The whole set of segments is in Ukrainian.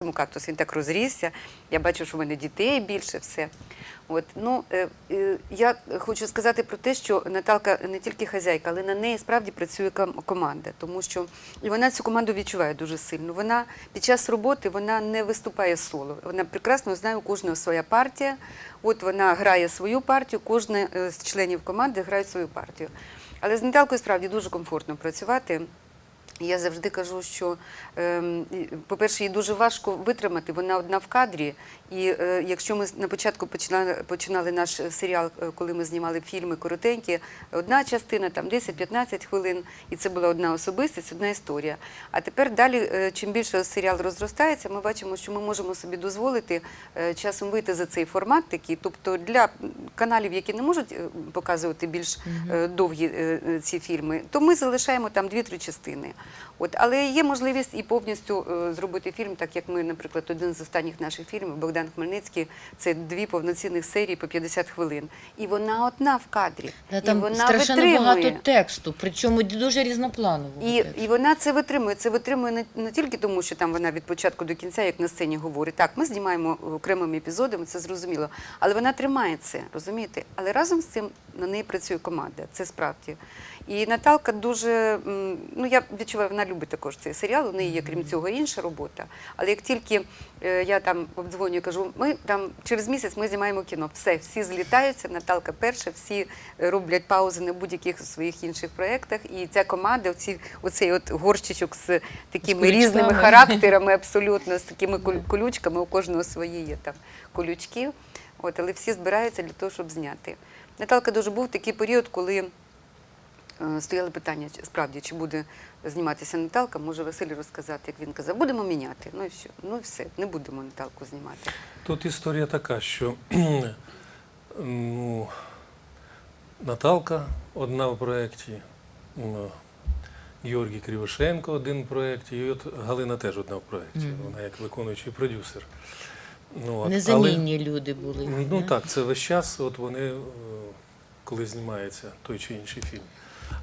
Тому кактус він так розрісся. Я бачу, що в мене дітей більше, все. От ну е, е, я хочу сказати про те, що Наталка не тільки хазяйка, але на неї справді працює команда, тому що і вона цю команду відчуває дуже сильно. Вона під час роботи вона не виступає соло. Вона прекрасно знає, у кожного своя партія. От вона грає свою партію, кожен е, з членів команди грає свою партію. Але з Наталкою справді дуже комфортно працювати. Я завжди кажу, що, ем, по-перше, їй дуже важко витримати. Вона одна в кадрі. І е, якщо ми на початку починали, починали наш серіал, е, коли ми знімали фільми коротенькі, одна частина, там 10-15 хвилин, і це була одна особистість, одна історія. А тепер далі, е, чим більше серіал розростається, ми бачимо, що ми можемо собі дозволити е, часом вийти за цей формат такий. Тобто для каналів, які не можуть е, показувати більш е, довгі е, е, ці фільми, то ми залишаємо там дві-три частини. От, але є можливість і повністю е, зробити фільм, так як ми, наприклад, один з останніх наших фільмів Богдан Хмельницький, це дві повноцінних серії по 50 хвилин. І вона одна в кадрі. Та і вона страшенно витримує. багато тексту, причому дуже різнопланового. І, і вона це витримує. Це витримує не, не тільки тому, що там вона від початку до кінця, як на сцені говорить. Так, ми знімаємо окремими епізодами, це зрозуміло. Але вона тримає це, розумієте? Але разом з цим на неї працює команда. Це справді. І Наталка дуже, ну я відчуваю, вона любить також цей серіал. У неї є, крім цього, інша робота. Але як тільки е, я там обдзвонюю, кажу, ми там через місяць ми знімаємо кіно. Все, всі злітаються, Наталка перша, всі роблять паузи на будь-яких своїх інших проєктах. І ця команда, оці, оцей от горщичок з такими колючками. різними характерами, абсолютно з такими колючками, у кожного свої є там колючки. От, але всі збираються для того, щоб зняти. Наталка дуже був такий період, коли стояли питання, чи- справді, чи буде зніматися Наталка, може Василь розказати, як він казав, будемо міняти. Ну і все, ну і все, не будемо Наталку знімати. Тут історія така, що ну, Наталка одна в проєкті, ну, Георгій Кривошенко один в проєкті, і от Галина теж одна в проєкті. Мгм. Вона як виконуючий продюсер. Ну, от, Незамінні люди були. Ну да? так, це весь час, от вони, е, коли знімається той чи інший фільм.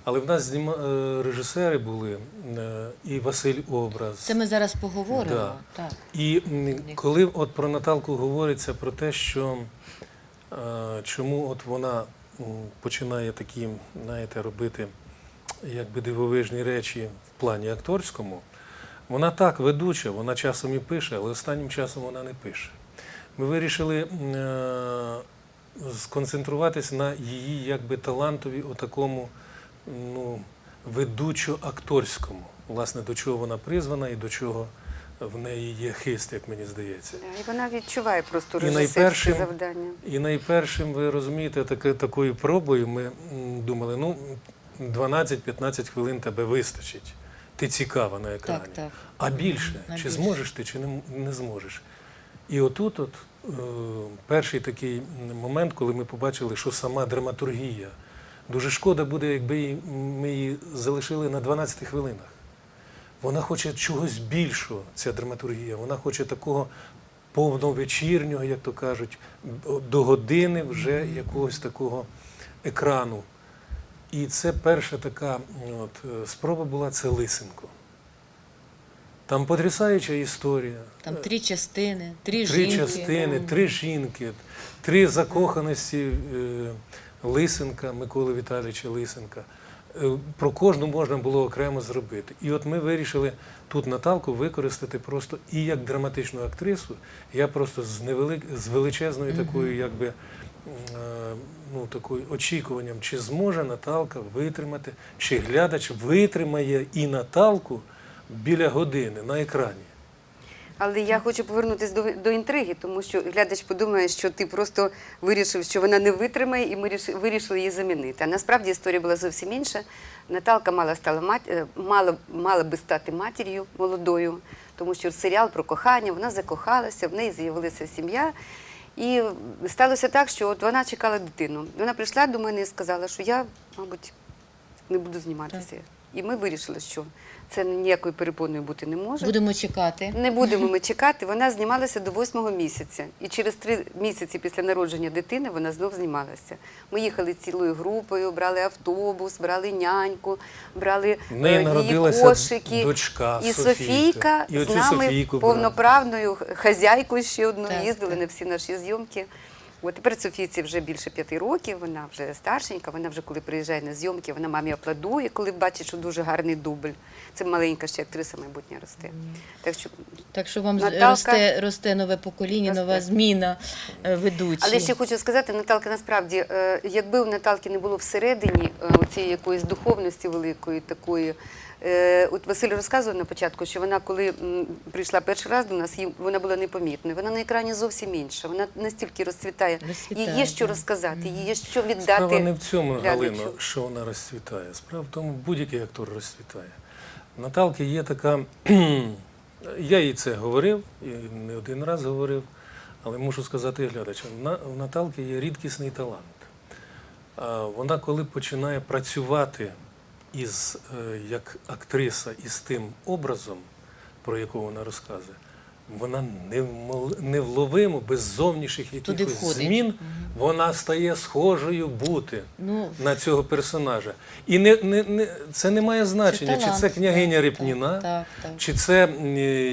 Але в нас зніма... е, режисери були е, і Василь Образ. Це ми зараз поговоримо. Да. Так. І коли от про Наталку говориться про те, що е, чому от вона починає такі, знаєте, робити якби дивовижні речі в плані акторському, вона так ведуча, вона часом і пише, але останнім часом вона не пише. Ми вирішили сконцентруватися на її якби талантові отакому ну, ведучо-акторському. Власне, до чого вона призвана і до чого в неї є хист, як мені здається. І вона відчуває просто режисерське завдання. І найпершим, ви розумієте, таки, такою пробою ми думали, ну, 12-15 хвилин тебе вистачить. Ти цікава на екрані. Так, так. А більше, На чи більше. зможеш ти, чи не, не зможеш. І отут от, е, перший такий момент, коли ми побачили, що сама драматургія. Дуже шкода буде, якби ми її залишили на 12 хвилинах. Вона хоче чогось більшого, ця драматургія. Вона хоче такого повновечірнього, як то кажуть, до години вже якогось такого екрану. І це перша така от, е, спроба була це Лисенко. Там потрясаюча історія. Там три частини, три, Три жінки. частини, три жінки, три закоханості е, Лисенка, Миколи Віталійовича Лисенка. Е, Про кожну можна було окремо зробити. І от ми вирішили тут Наталку використати просто і як драматичну актрису. Я просто з невелик, з величезною такою, якби. е, Ну, такою очікуванням, чи зможе Наталка витримати, чи глядач витримає і Наталку біля години на екрані. Але я хочу повернутися до, до інтриги, тому що глядач подумає, що ти просто вирішив, що вона не витримає, і ми ріш- вирішили її замінити. А насправді історія була зовсім інша. Наталка мала, стала мат... е, мала, мала би стати матір'ю молодою, тому що серіал про кохання, вона закохалася, в неї з'явилася сім'я. І сталося так, що от вона чекала дитину. Вона прийшла до мене і сказала, що я, мабуть, не буду зніматися. І ми вирішили, що це ніякою перепоною бути не може. Будемо чекати. Не будемо ми чекати. Вона знімалася до восьмого місяця. І через три місяці після народження дитини вона знов знімалася. Ми їхали цілою групою, брали автобус, брали няньку, брали е, її кошики. дочка і Софійка. Софійка І з нами Софійку брали. повноправною хазяйкою ще одну Так, їздили так. на всі наші зйомки. От тепер Софійці вже більше п'яти років, вона вже старшенька, вона вже коли приїжджає на зйомки, вона мамі аплодує, коли бачить, що дуже гарний дубль. Це маленька ще актриса майбутня росте. Так що Так що вам Наталка- росте, росте нове покоління, Росте. нова зміна е, ведучі. Але ще хочу сказати, Наталка, насправді, е, якби у Наталки не було всередині е, цієї якоїсь духовності великої такої. Е, От Василь розказував на початку, що вона, коли прийшла перший раз до нас, вона була непомітною. Вона на екрані зовсім інша. Вона настільки розцвітає. Розцвітає, Їй є що розказати, їй є що віддати. Справа не в цьому. Галино, що вона розцвітає. Справа в тому, будь-який актор розцвітає. Наталки є така. Я їй це говорив, і не один раз говорив, але мушу сказати глядачам, в Наталки є рідкісний талант. Вона, коли починає працювати із, е, як актриса із тим образом, про якого вона розказує, вона невловимо, без зовнішніх якихось змін, вона стає схожою бути Ну, на цього персонажа. І не, не, не, це не має значення, чи талант, це княгиня так, Репніна, Так, так. чи це,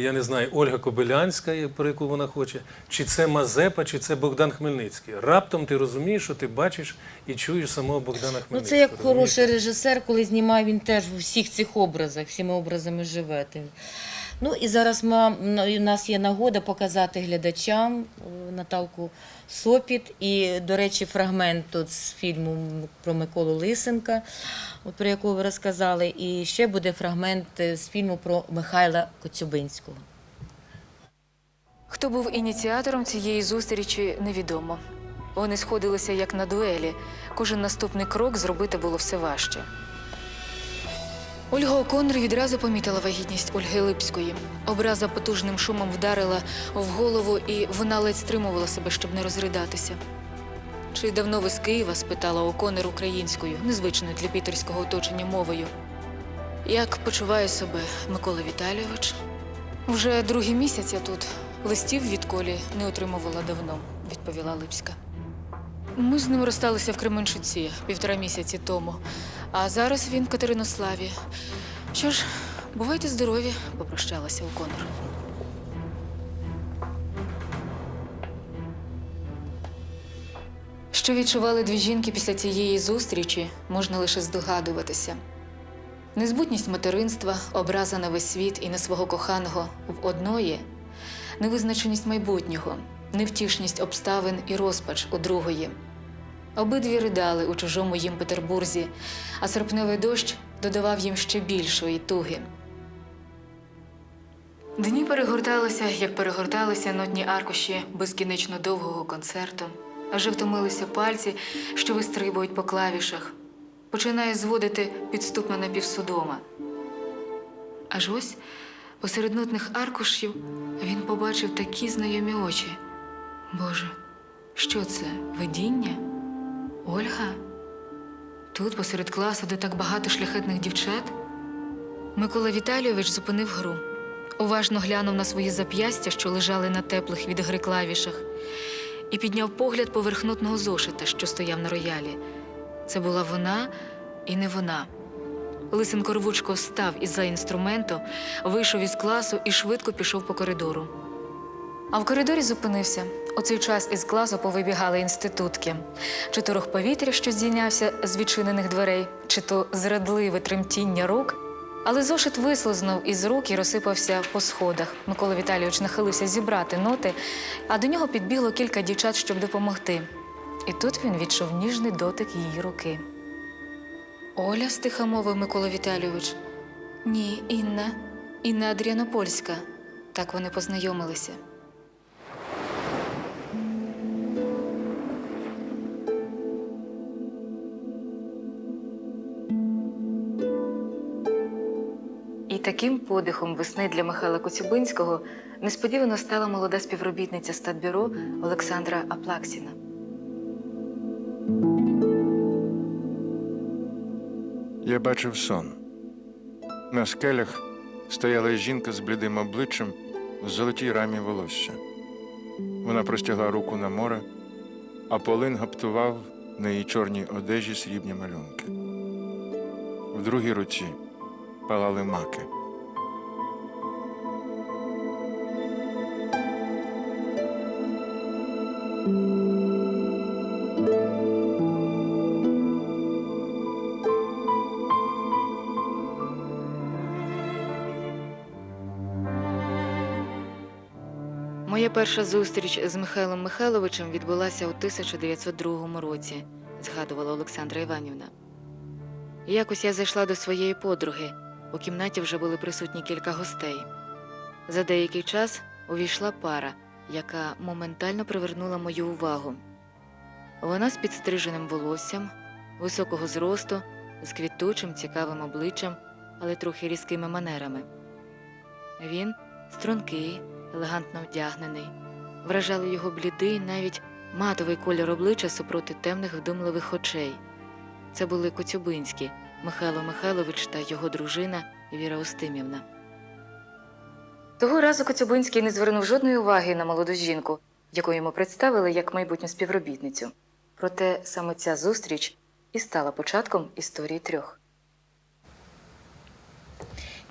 я не знаю, Ольга Кобилянська, про яку вона хоче, чи це Мазепа, чи це Богдан Хмельницький. Раптом ти розумієш, що ти бачиш і чуєш самого Богдана Ну, Хмельницького. це як розумієш? хороший режисер, коли знімає він теж в усіх цих образах, всіми образами живе. Ну і зараз ми, у нас є нагода показати глядачам е, Наталку Сопіт. І, до речі, фрагмент тут з фільму про Миколу Лисенка, про якого ви розказали. І ще буде фрагмент е, з фільму про Михайла Коцюбинського. Хто був ініціатором цієї зустрічі, невідомо. Вони сходилися як на дуелі. Кожен наступний крок зробити було все важче. Ольга Оконр відразу помітила вагітність Ольги Липської. Образа потужним шумом вдарила в голову, і вона ледь стримувала себе, щоб не розридатися. Чи давно ви з Києва? спитала Оконер українською, незвичною для пітерського оточення мовою. Як почуває себе Микола Віталійович? Вже другий місяць я тут. Листів від Колі не отримувала давно, відповіла Липська. Ми з ним розсталися в Кременчуці півтора місяці тому, а зараз він в Катеринославі. Що ж, бувайте здорові, попрощалася у Конор. Що відчували дві жінки після цієї зустрічі, можна лише здогадуватися. Незбутність материнства, образа на весь світ і на свого коханого в одної, невизначеність майбутнього, невтішність обставин і розпач у другої. Обидві ридали у чужому їм Петербурзі, а серпневий дощ додавав їм ще більшої туги. Дні перегорталися, як перегорталися нотні аркуші безкінечно довгого концерту, аже втомилися пальці, що вистрибують по клавішах, починає зводити підступна напівсудома. Аж ось посеред нотних аркушів він побачив такі знайомі очі. Боже, що це? Видіння? Ольга? Тут, посеред класу, де так багато шляхетних дівчат? Микола Віталійович зупинив гру. Уважно глянув на свої зап'ястя, що лежали на теплих від гри клавішах, і підняв погляд поверх нотного зошита, що стояв на роялі. Це була вона і не вона. Лисенко рвучко встав із-за інструменту, вийшов із класу і швидко пішов по коридору. А в коридорі зупинився. У цей час із класу повибігали інститутки. Чи то рух повітря, що здійнявся з відчинених дверей, чи то зрадливе тремтіння рук. Але зошит вислизнув із рук і розсипався по сходах. Микола Віталійович нахилився зібрати ноти, а до нього підбігло кілька дівчат, щоб допомогти. І тут він відчув ніжний дотик її руки. Оля, стиха мовив Микола Віталійович. Ні, Інна. Інна Адріанопольська. Так вони познайомилися. Таким подихом весни для Михайла Коцюбинського несподівано стала молода співробітниця статбюро Олександра Аплаксіна. Я бачив сон. На скелях стояла жінка з блідим обличчям в золотій рамі волосся. Вона простягла руку на море, а полин гаптував на її чорній одежі срібні малюнки. В другій руці палали маки. Моя перша зустріч з Михайлом Михайловичем відбулася у 1902 році, згадувала Олександра Іванівна. Якось я зайшла до своєї подруги. У кімнаті вже були присутні кілька гостей. За деякий час увійшла пара, яка моментально привернула мою увагу. Вона з підстриженим волоссям, високого зросту, з квітучим цікавим обличчям, але трохи різкими манерами. Він стрункий, елегантно вдягнений. Вражали його блідий, навіть матовий колір обличчя супроти темних вдумливих очей. Це були Коцюбинські, Михайло Михайлович та його дружина Віра Остимівна. Того разу Коцюбинський не звернув жодної уваги на молоду жінку, яку йому представили як майбутню співробітницю. Проте саме ця зустріч і стала початком історії трьох.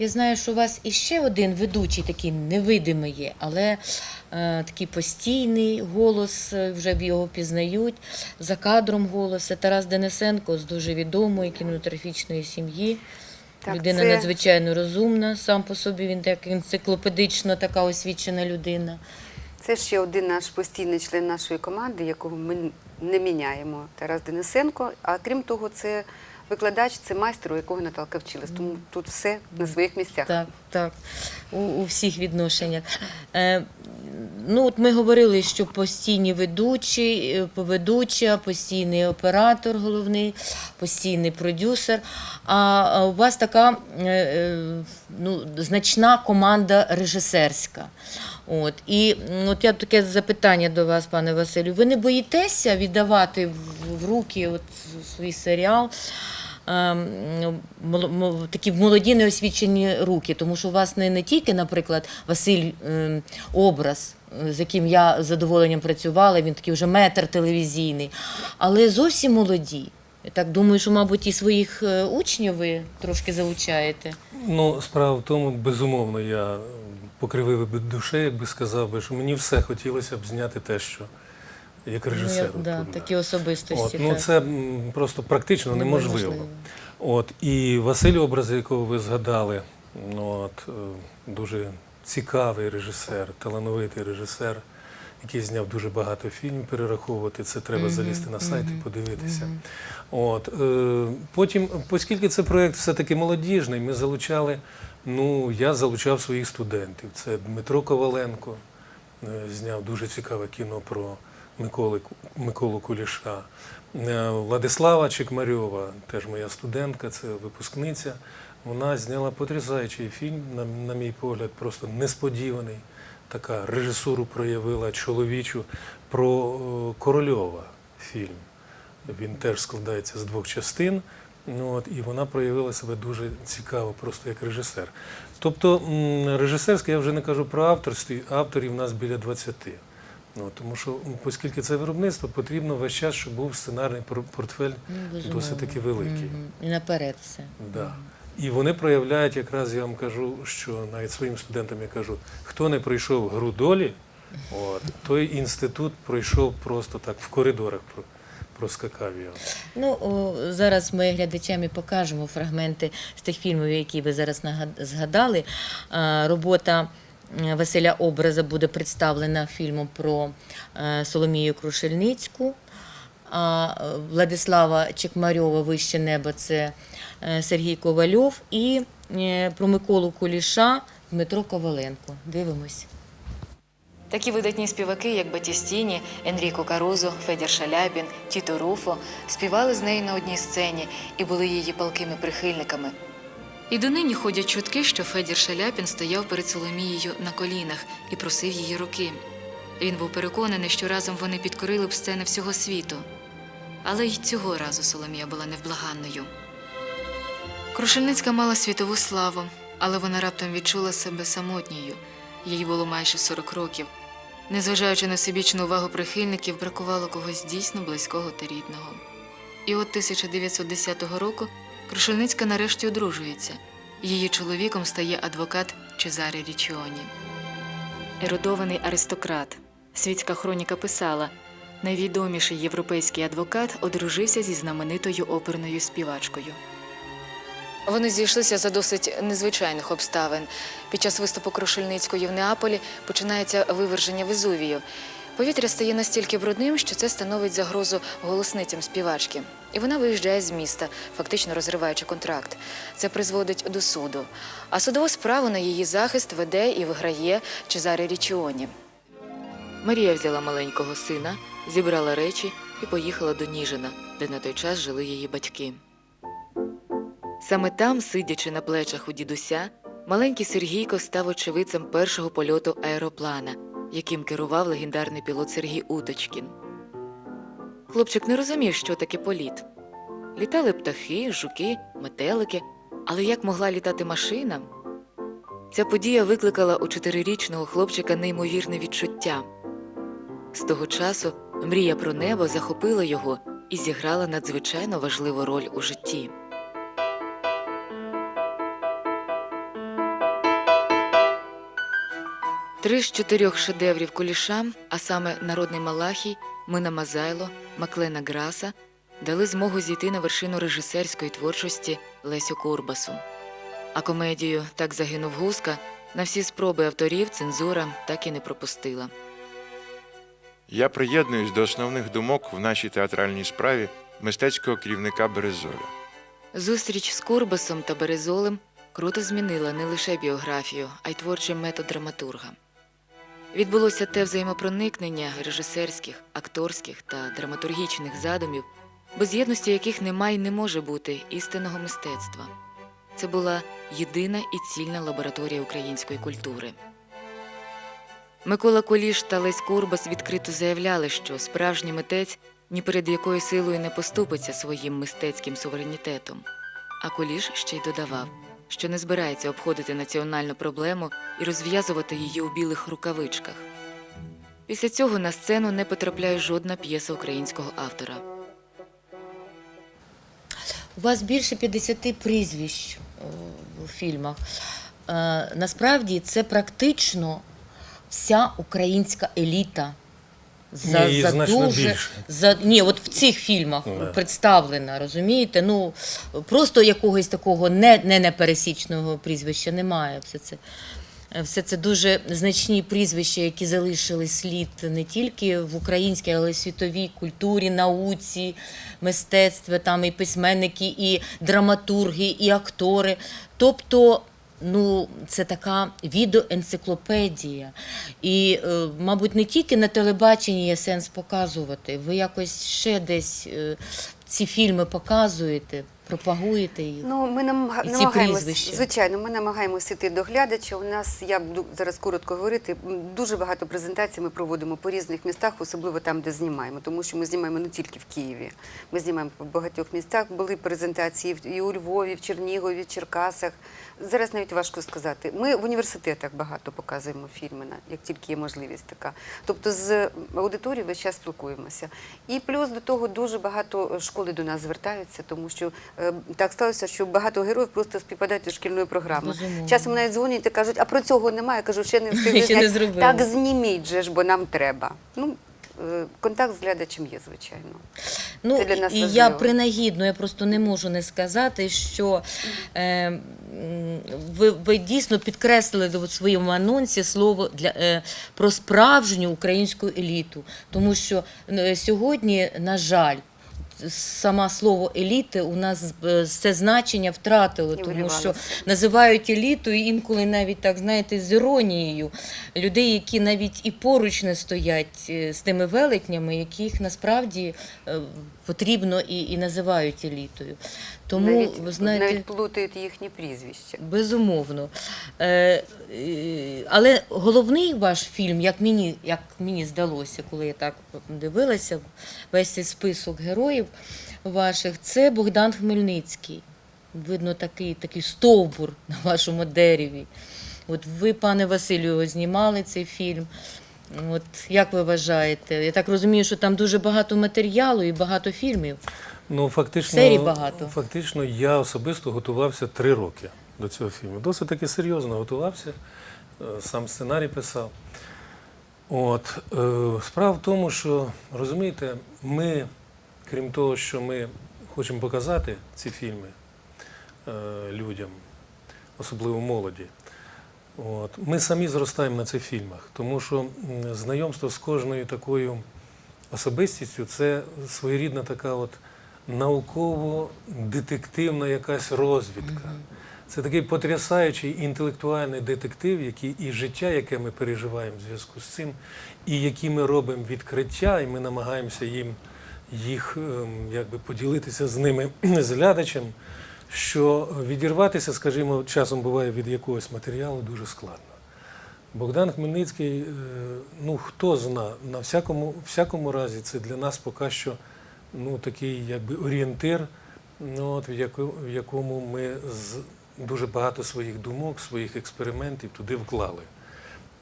Я знаю, що у вас іще один ведучий такий невидимий є, але е, такий постійний голос, е, вже його пізнають. За кадром голос. Це Тарас Денисенко з дуже відомої кінематографічної сім'ї. Так, людина це- надзвичайно розумна, сам по собі він так енциклопедично така освічена людина. Це ще один наш постійний член нашої команди, якого ми не міняємо. Тарас Денисенко. А крім того, це викладач, це майстер, у якого Наталка вчилась. Тому тут все на своїх місцях. Так, так, у, у всіх відношеннях. Е, ну, от ми говорили, що постійні ведучі, е, ведуча, постійний оператор головний, постійний продюсер. А, а у вас така е, е, ну, значна команда режисерська. От. І м, от я таке запитання до вас, пане Василю. Ви не боїтеся віддавати в, в руки от свій серіал? Ем, такі молоді неосвічені руки, тому що у вас не, не тільки, наприклад, Василь ем, образ, е, з яким я з задоволенням працювала, він такий вже метр телевізійний, але зовсім молоді. Я так думаю, що, мабуть, і своїх е, учнів ви трошки залучаєте. Ну, справа в тому, безумовно, я покривив би душе, якби сказав би, що мені все хотілося б зняти те, що як режисеру. Ну, да, такі особистості. От, ну так. це просто практично неможливо. Неможливо. От, і Василь, образ, якого ви згадали, ну, от, е, дуже цікавий режисер, талановитий режисер, який зняв дуже багато фільмів, перераховувати. Це треба Мгм, залізти на сайт і мгм, подивитися. мгм. От, е, потім, оскільки це проєкт все-таки молодіжний, ми залучали, ну, я залучав своїх студентів. Це Дмитро Коваленко, е, зняв дуже цікаве кіно про Миколи, Миколу Куліша. Е, Владислава Чекмарьова, теж моя студентка, це випускниця. Вона зняла потрясаючий фільм, на, на мій погляд, просто несподіваний. Така режисуру проявила чоловічу про е, Корольова фільм. Він теж складається з двох частин. Ну, от, і вона проявила себе дуже цікаво, просто як режисер. Тобто, режисерське, я вже не кажу про авторство, авторів у нас біля 20. Ну, тому що, оскільки це виробництво, потрібно весь час, щоб був сценарний портфель Ну, досить таки великий. І наперед все. Да. І вони проявляють, якраз я вам кажу, що навіть своїм студентам я кажу, хто не пройшов гру долі, от, той інститут пройшов просто так в коридорах, проскакав його. Ну, о, зараз ми глядачам і покажемо фрагменти з тих фільмів, які ви зараз згадали. А, Робота Василя Образа буде представлена фільмом про е, Соломію Крушельницьку. А е, Владислава Чекмарьова Вище небо це е, Сергій Ковальов і е, про Миколу Куліша Дмитро Коваленко. Дивимось. Такі видатні співаки, як Батістіні, Енріко Карузо, Федір Шаляпін, Тіто Руфо, співали з нею на одній сцені і були її палкими прихильниками. І донині ходять чутки, що Федір Шаляпін стояв перед Соломією на колінах і просив її руки. Він був переконаний, що разом вони підкорили б сцени всього світу. Але й цього разу Соломія була невблаганною. Крушельницька мала світову славу, але вона раптом відчула себе самотньою. Їй було майже 40 років. Незважаючи на всебічну увагу прихильників, бракувало когось дійсно близького та рідного. І от 1910 року Крушельницька нарешті одружується. Її чоловіком стає адвокат Чезаре Річіоні. Ерудований аристократ. Світська хроніка писала: найвідоміший європейський адвокат одружився зі знаменитою оперною співачкою. Вони зійшлися за досить незвичайних обставин. Під час виступу Крушельницької в Неаполі починається виверження Везувію. Повітря стає настільки брудним, що це становить загрозу голосницям співачки. І вона виїжджає з міста, фактично розриваючи контракт. Це призводить до суду. А судову справу на її захист веде і виграє Чезаре Річіоні. Марія взяла маленького сина, зібрала речі і поїхала до Ніжина, де на той час жили її батьки. Саме там, сидячи на плечах у дідуся, маленький Сергійко став очевидцем першого польоту аероплана, яким керував легендарний пілот Сергій Уточкін. Хлопчик не розумів, що таке політ. Літали птахи, жуки, метелики, але як могла літати машина? Ця подія викликала у чотирирічного хлопчика неймовірне відчуття. З того часу мрія про небо захопила його і зіграла надзвичайно важливу роль у житті. Три з чотирьох шедеврів куліша, а саме народний Малахій, Мина Мазайло, Маклена Граса, дали змогу зійти на вершину режисерської творчості Лесю Курбасу. А комедію Так загинув Гуска на всі спроби авторів цензура так і не пропустила. Я приєднуюсь до основних думок в нашій театральній справі мистецького керівника Березоля. Зустріч з Курбасом та Березолем круто змінила не лише біографію, а й творчий метод драматурга. Відбулося те взаємопроникнення режисерських, акторських та драматургічних задумів, без єдності яких немає й не може бути істинного мистецтва. Це була єдина і цільна лабораторія української культури. Микола Куліш та Лесь Курбас відкрито заявляли, що справжній митець ні перед якою силою не поступиться своїм мистецьким суверенітетом. А Куліш ще й додавав, що не збирається обходити національну проблему і розв'язувати її у білих рукавичках. Після цього на сцену не потрапляє жодна п'єса українського автора. У вас більше 50 прізвищ е, у фільмах. Е, Насправді це практично вся українська еліта. Ні, її значно більше. за ні, от в цих фільмах Да. представлена, розумієте? Ну просто якогось такого не, не непересічного прізвища немає. Все це. Все це дуже значні прізвища, які залишили слід не тільки в українській, але й світовій культурі, науці, мистецтві, там і письменники, і драматурги, і актори. Тобто, ну, це така відеоенциклопедія. І, е, мабуть, не тільки на телебаченні є сенс показувати. Ви якось ще десь е, ці фільми показуєте, пропагуєте їх. Ну, ми намага... І ці прізвища. звичайно, ми намагаємося йти до глядача. У нас, я буду зараз коротко говорити, дуже багато презентацій ми проводимо по різних містах, особливо там, де знімаємо, тому що ми знімаємо не тільки в Києві. Ми знімаємо по багатьох містах. Були презентації і у Львові, в Чернігові, в Черкасах. Зараз навіть важко сказати. Ми в університетах багато показуємо фільми, як тільки є можливість така. Тобто з аудиторією весь час спілкуємося. І плюс до того дуже багато школи до нас звертаються, тому що так сталося, що багато героїв просто співпадають із шкільною програмою. Безумовно. Часом навіть дзвонять і кажуть, а про цього немає. Я кажу, ще не встигли. Ще не зняти». зробили. Так зніміть же ж, бо нам треба. Ну, е, контакт з глядачем є, звичайно. Ну, Це для нас і я принагідно, я просто не можу не сказати, що е, ви, ви дійсно підкреслили в своєму анонсі слово для, е, про справжню українську еліту. Тому що е, сьогодні, на жаль, сама слово еліти у нас е, це значення втратило, тому що називають елітою інколи навіть так, знаєте, з іронією. Людей, які навіть і поруч не стоять е, з тими велетнями, яких насправді е, потрібно і, і називають елітою. Тому, навіть, знаєте, навіть плутають їхні прізвища. Безумовно. Е, е, але головний ваш фільм, як мені, як мені здалося, коли я так дивилася весь цей список героїв ваших, це Богдан Хмельницький. видно такий, такий стовбур на вашому дереві. От ви, пане Василю, знімали цей фільм. От як ви вважаєте? Я так розумію, що там дуже багато матеріалу і багато фільмів. Ну, фактично, Серій багато. фактично, я особисто готувався три роки до цього фільму. Досить таки серйозно готувався, е, сам сценарій писав. От, е, справа в тому, що, розумієте, ми, крім того, що ми хочемо показати ці фільми е, людям, особливо молоді, От. Ми самі зростаємо на цих фільмах, тому що знайомство з кожною такою особистістю це своєрідна така от науково-детективна якась розвідка. Це такий потрясаючий інтелектуальний детектив, який і життя, яке ми переживаємо в зв'язку з цим, і які ми робимо відкриття, і ми намагаємося їм їх ем, якби поділитися з ними з глядачем, що відірватися, скажімо, часом буває від якогось матеріалу дуже складно. Богдан Хмельницький, е, ну хто зна, на всякому, всякому разі це для нас поки що ну, такий якби орієнтир, ну, от, в, якому ми з, дуже багато своїх думок, своїх експериментів туди вклали.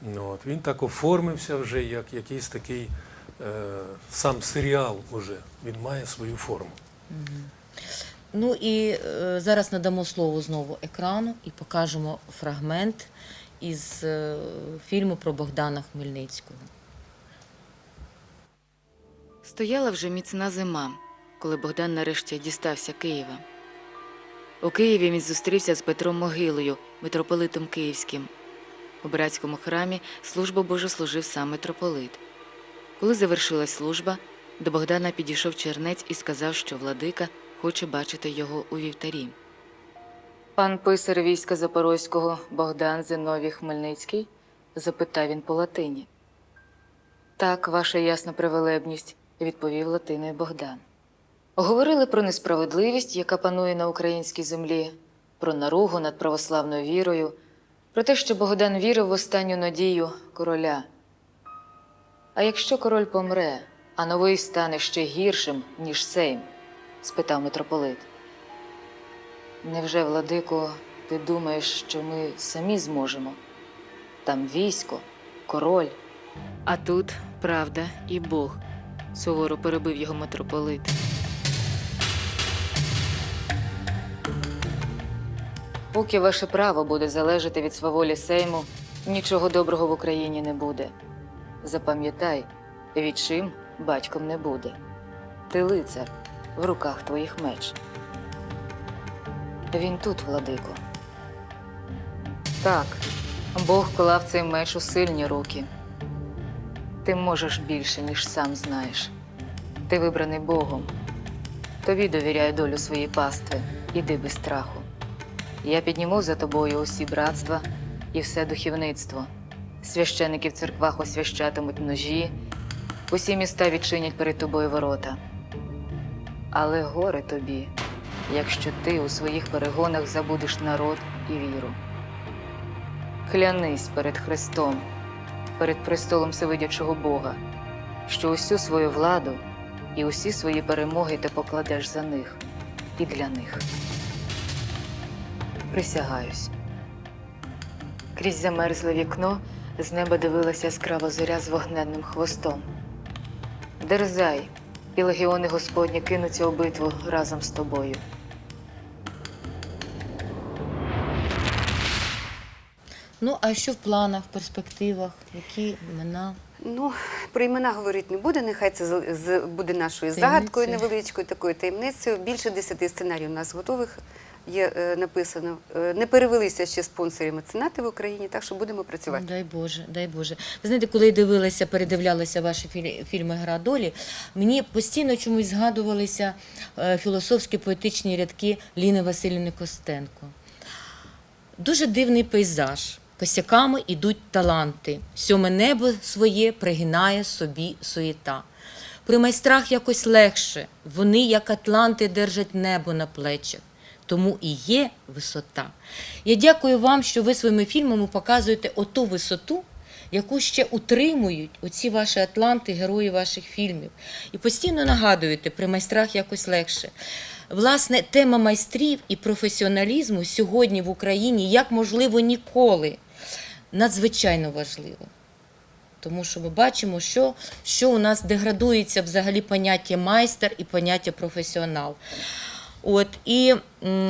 Ну, от, він так оформився вже як якийсь такий е, сам серіал уже. Він має свою форму. Ну і е, зараз надамо слово знову екрану і покажемо фрагмент із е, фільму про Богдана Хмельницького. Стояла вже міцна зима, коли Богдан нарешті дістався Києва. У Києві він зустрівся з Петром Могилою, митрополитом Київським. У братському храмі службу Божу служив сам митрополит. Коли завершилась служба, до Богдана підійшов чернець і сказав, що владика хоче бачити його у вівтарі. Пан писар війська Запорозького Богдан Зиновій Хмельницький? запитав він по латині. Так, ваша ясна превелебність, відповів латиною Богдан. Говорили про несправедливість, яка панує на українській землі, про наругу над православною вірою, про те, що Богдан вірив в останню надію короля. А якщо король помре, а новий стане ще гіршим, ніж сейм? Спитав митрополит. Невже, владико, ти думаєш, що ми самі зможемо? Там військо, король. А тут правда і Бог, суворо перебив його митрополит. Поки ваше право буде залежати від сваволі Сейму, нічого доброго в Україні не буде. Запам'ятай, відчим батьком не буде. Ти лицар, в руках твоїх меч. Він тут, владико. Так, Бог клав цей меч у сильні руки. Ти можеш більше, ніж сам знаєш. Ти вибраний Богом. Тобі довіряю долю своєї пастви. Іди без страху. Я підніму за тобою усі братства і все духовництво. Священики в церквах освящатимуть ножі, усі міста відчинять перед тобою ворота. Але горе тобі, якщо ти у своїх перегонах забудеш народ і віру. Клянись перед Христом, перед престолом Всевидячого Бога, що усю свою владу і усі свої перемоги ти покладеш за них і для них. Присягаюсь. Крізь замерзле вікно з неба дивилася яскрава зоря з вогненним хвостом. Дерзай, і легіони Господні кинуться у битву разом з тобою. Ну, а що в планах, в перспективах, які імена? Ну, про імена говорити не буде, нехай це буде нашою загадкою невеличкою, такою таємницею. Більше десяти сценаріїв у нас готових є е, написано. Е, не перевелися ще спонсори меценати в Україні, так що будемо працювати. Дай Боже, дай Боже. Ви знаєте, коли дивилася, передивлялася ваші фільми Гра долі, мені постійно чомусь згадувалися е, філософські поетичні рядки Ліни Васильівни Костенко. Дуже дивний пейзаж. Косяками ідуть таланти. Сьоме небо своє пригинає собі суєта. При майстрах якось легше. Вони, як атланти, держать небо на плечах. Тому і є висота. Я дякую вам, що ви своїми фільмами показуєте оту висоту, яку ще утримують оці ваші атланти, герої ваших фільмів. І постійно нагадуєте, при майстрах якось легше. власне, тема майстрів і професіоналізму сьогодні в Україні, як можливо ніколи, надзвичайно важлива. Тому що ми бачимо, що, що у нас деградується взагалі поняття майстер і поняття професіонал. От і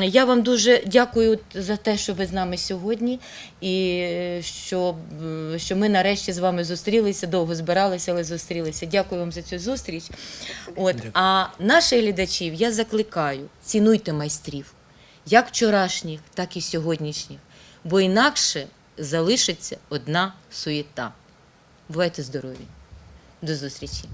я вам дуже дякую за те, що ви з нами сьогодні, і е, що, що ми нарешті з вами зустрілися, довго збиралися, але зустрілися. Дякую вам за цю зустріч. От, а наших глядачів я закликаю: цінуйте майстрів, як вчорашніх, так і сьогоднішніх, бо інакше залишиться одна суєта. Бувайте здорові. До зустрічі!